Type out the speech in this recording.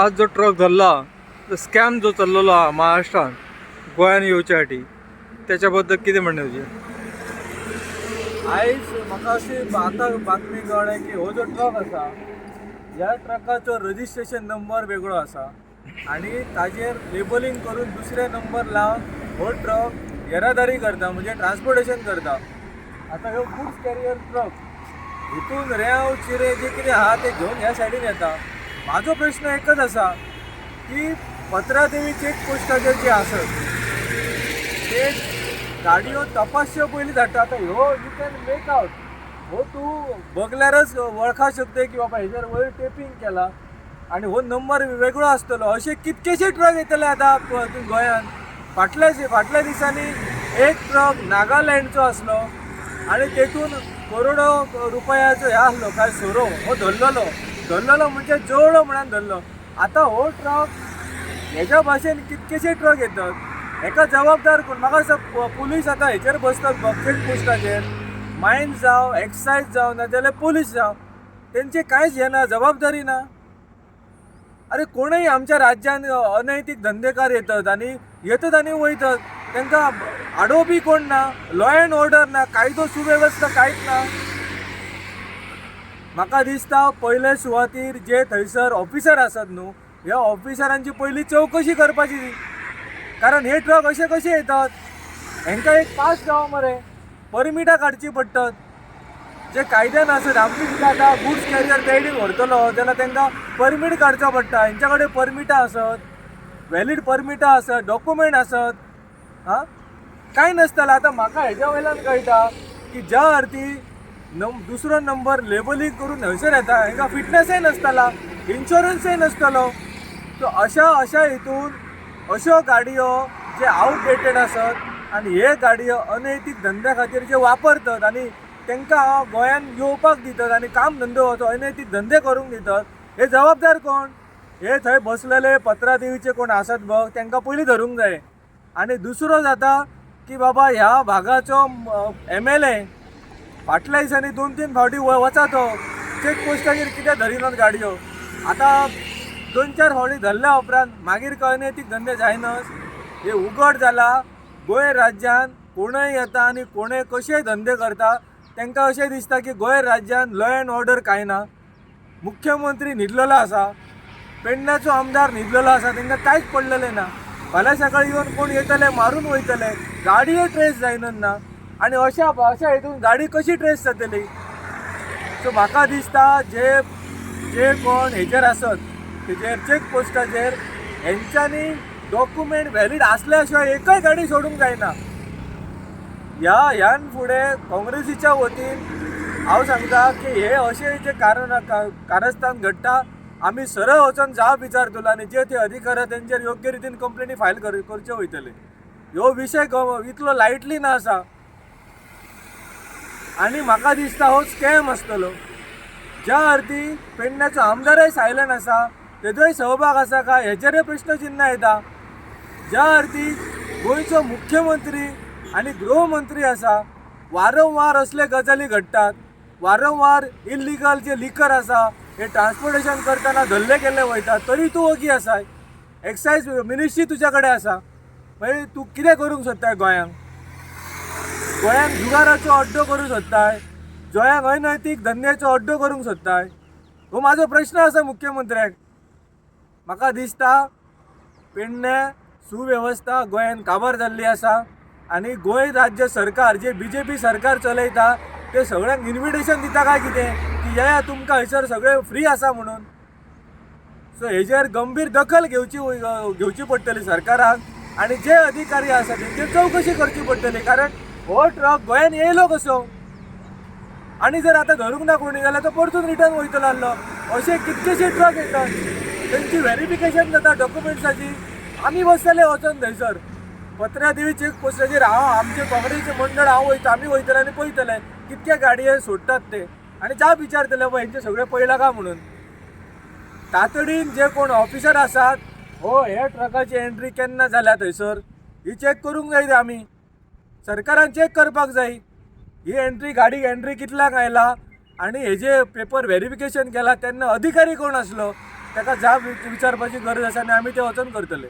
आज जो ट्रक धरला तो स्कॅम जो चाललेलो हा महाराष्ट्रात गोंयान येवच्या खातीर त्याच्या बद्दल कितें म्हणणें तुजें आयज म्हाका अशी आतां बातमी कळ्ळें की हो जो ट्रक आसा ह्या ट्रकाचो रजिस्ट्रेशन नंबर वेगळो आसा आनी ताजेर लेबलिंग करून दुसरे नंबर लावन हो ट्रक येरादारी करता म्हणजे ट्रान्सपोर्टेशन करता. आतां ह्यो गुड्स कॅरियर ट्रक हितून रेंव चिरे जे कितें आहा ते घेवन ह्या सायडीन येता. म्हाजो प्रश्न एकच आसा की पत्रादेवी चेक पोस्टाचे जे आसत ते गाडयो तपासच्यो पयलीं धाडटा आतां ह्यो यू कॅन मेक आउट हो तूं बगल्यारच वळखा शकता की बाबा हेजेर वयर टेपिंग केला. आनी हो नंबर वेगळो आसतलो असे कितकेशे ट्रक येतले आतां गोंयांत फाटल्या फाटल्या दिसांनी एक ट्रक नागालँडचो आसलो आनी तेतून करोडो रुपयाचो हे आसलो काय सोरो? हो धरलेलो धरलेलो म्हणजे जवळो म्हणून धरलो आतां हो ट्रक हेज्या भाशेन कितकेशे ट्रक येतात? हेका जबाबदार कोण? म्हाका दिसता पुलीस आतां हेचेर बसतात चेक पोस्टाचेर मायन्स जावं एक्सायज जावं नाजाल्यार पुलीस जावं. तेंचे कांयच हे ना जबाबदारी ना. अरे कोणय आमच्या राज्यान अनैतीक धंदेकार येतात आनी येतात आनी वयतात तांकां आडोवपी कोण ना? लॉ अँड ऑर्डर ना? कायदो सुवेवस्था कांयच ना? म्हाका दिसता पयले सुवातीर जे थंयसर ऑफिसर आसात न्हू ह्या ऑफिसरांची पयली चवकशी करपाची कारण हे ट्रक असे कशे येतात? हेंकां एक पास जावं मरे परमिटां काडची पडटात. जे कायद्यान आसत आमची कितें आतां गुड्स कॅरियर बेडीन व्हरतलो जाल्यार तांकां परमीट काडचो पडटा. हेंच्या कडेन परमिटां आसत वॅलीड परमिटां आसत डॉक्युमेंट आसत. आं कांय नासतलें. आतां म्हाका हेज्या वयल्यान कळटा की ज्या अर्थी नम दुसरो नंबर लेबलिंग करून हयसर येता हांकां फिटनसय नासतला इन्शुरन्सय नासतलो. सो अशा अशा हितून अश्यो गाडयो जे आउटडेटेड आसत आनी हे गाडयो अनैतीक धंद्या खातीर जे वापरतात आनी तांकां गोंयान येवपाक दितात आनी काम धंदो असो अनैतीक धंदे करूंक दितात हे जबाबदार कोण? हे थंय बसलेले पत्रादेवीचे कोण आसत बघ तांकां पयलीं धरूंक जाय. आनी दुसरो जाता की बाबा ह्या भागाचो एम एल ए फाटल्या दिसांनी दोन तीन फावटी व- वचा तो चेक पोस्टाचेर कित्याक धरिनात गाडयो. आतां दोन चार फावटी धरल्या उपरांत मागीर कळ्ळें ती धंदे जायनच. हे उगड जाला. गोंय राज्यान कोणय येता आनी कोणय कशेय धंदे करता तांकां अशें दिसता की गोंय राज्यान लॉ अँड ऑर्डर कांय ना. मुख्यमंत्री न्हिदलेलो आसा पेडण्याचो आमदार न्हिदलेलो आसा तांकां कांयच पडलेलें ना. फाल्यां सकाळीं येवन कोण येतले? मारून वयतले. गाडयो ट्रेस जायनच ना. आनी अशा अशा हितून गाडी कशी ट्रेस जातली सो म्हाका दिसता जे जे कोण हेजेर आसत तेजेर चेक पोस्टाचेर हेंच्यांनी डॉक्युमेंट व्हॅलीड आसल्या शिवाय एकय गाडी सोडूंक जायना ह्या ह्यान फुडें काँग्रेसीच्या वतीन हांव सांगता की हे अशे जे कारण कारस्थान घडटा आमी सरळ वचोन जाप विचारतलो आनी जे ते अधिकारी आहा तेंचेर योग्य रितीन कंप्लेनी फायल कर करच्यो वयतले ह्यो विशय इतलो लायटली ना आसा आनी म्हाका दिसता हो स्कॅम आसतलो ज्या अर्थी पेडण्याचो आमदारय सायलंट आसा तेजोय सहभाग आसा काय हेचेरय प्रश्नचिन्ह येता ज्या अर्थी गोंयचो मुख्यमंत्री आनी गृहमंत्री आसा वारंवार असले गजाली घडटात वारंवार इल्लिगल जे लिकर आसा हे ट्रान्सपोर्टेशन करतना धल्ले केले वयता तरी तूं ओगी आसाय एक्सायज मिनिस्ट्री तुज्या कडेन आसा मागीर म्हणजे तूं कितें करूंक सोदताय गोंयांक गोंयांत जुगाराचो अड्डो करूंक सोदताय गोंयांक अनैतीक धंद्याचो अड्डो करूंक सोदताय. हो म्हाजो प्रश्न आसा मुख्यमंत्र्याक. म्हाका दिसता पेडणे सुवेवस्था गोंयांत काबार जाल्ली आसा आनी गोंय राज्य सरकार जे बी जे पी सरकार चलयता ते सगळ्यांक इन्विटेशन दिता काय कितें? की येया तुमकां हयसर सगळें फ्री आसा म्हणून. सो हेजेर गंभीर दखल घेवची घेवची पडटली सरकाराक आनी जे अधिकारी आसा तेंचेर चवकशी करची पडटली. कारण हो ट्रक गोंयान येयलो कसो आनी जर आतां धरूंक ना कोणी जाल्यार तो परतून रिटर्न वयतलो आसलो अशे कितकेशे ट्रक येतात. तेंची व्हेरिफिकेशन जाता डॉक्युमेंट्साची आमी बसतले वचोन थंयसर पत्र्या देवी चेक पोस्टाचेर हांव आमचे काँग्रेसचे मंडळ हांव वयता आमी वयतले आनी पळयतले कितके गाडये सोडटात ते. आनी जाप विचारतले पळय हेंचे सगळे पळयला का म्हणून? तातडीन जे कोण ऑफिसर आसात हो हे ट्रकाची एंट्री केन्ना जाल्या थंयसर ही चॅक करूंक जाय आमी सरकारान चॅक करपाक जाय ही एंट्री गाडी एंट्री कितल्याक आयला आनी हेजे पेपर व्हेरिफिकेशन केला तेन्ना अधिकारी कोण आसलो ताका जाब विचारपाची गरज आसा आनी आमी ते वचून करतले.